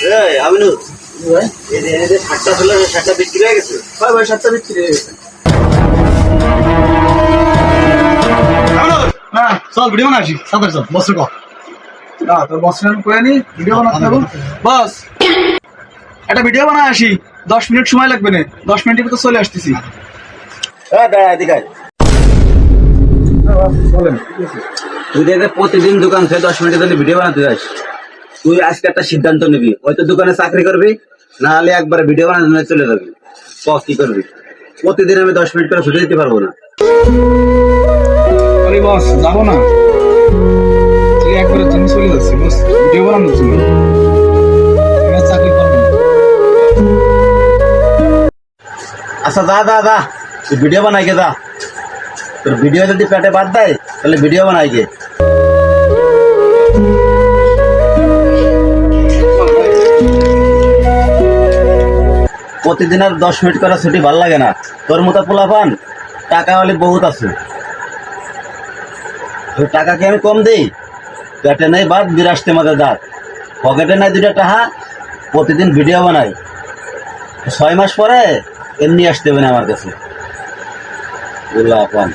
এই আমিনুল। এই যে- এই যে শাকটা ছিল সেই বিক্রি হয়ে গেছে? ভাই ভাই সাতটা বিক্রি হয়ে গেছে। হ্যাঁ চল ভিডিও চল বসে কর না তোর বস করে নি ভিডিও বানাতে হবে বস। একটা ভিডিও বানা আসি দশ মিনিট সময় লাগবে না দশ মিনিটের ভিতর চলে আসতেছি। হ্যাঁ দাঁড়া এদিকে বলেন তুই প্রতিদিন দোকান থেকে দশ মিনিটের জন্য ভিডিও বানাতে যাস। তুই আজকে একটা সিদ্ধান্ত নিবি। হয়তো দোকানে চাকরি করবি না হলে একবার ভিডিও বানাতে নিয়ে চলে যাবি। ক কি করবি? প্রতিদিন আমি দশ মিনিট করে ছুটি দিতে পারব না। আরে বস যাব না। ঠিক একবারের জন্য চলে যাচ্ছি বস ভিডিও বানানোর জন্য। চাকরি করব আচ্ছা যা যা যা। তুই ভিডিও বানাই গে যা। তোর ভিডিও যদি পেটে বাদ দেয় তাহলে ভিডিও বানাই গে। প্রতিদিন আর দশ মিনিট করা ছুটি ভালো লাগে না। তোর মতো পোলা পান টাকা হলে বহুত আছে। টাকাকে আমি কম দিই? পেটে নেই বাদ বিরাসতে মাঝে দাঁত পকেটে নেই দুটা টাহা, প্রতিদিন ভিডিও বানাই। ছয় মাস পরে এমনি আসতে হবে না আমার কাছে। পোলা পান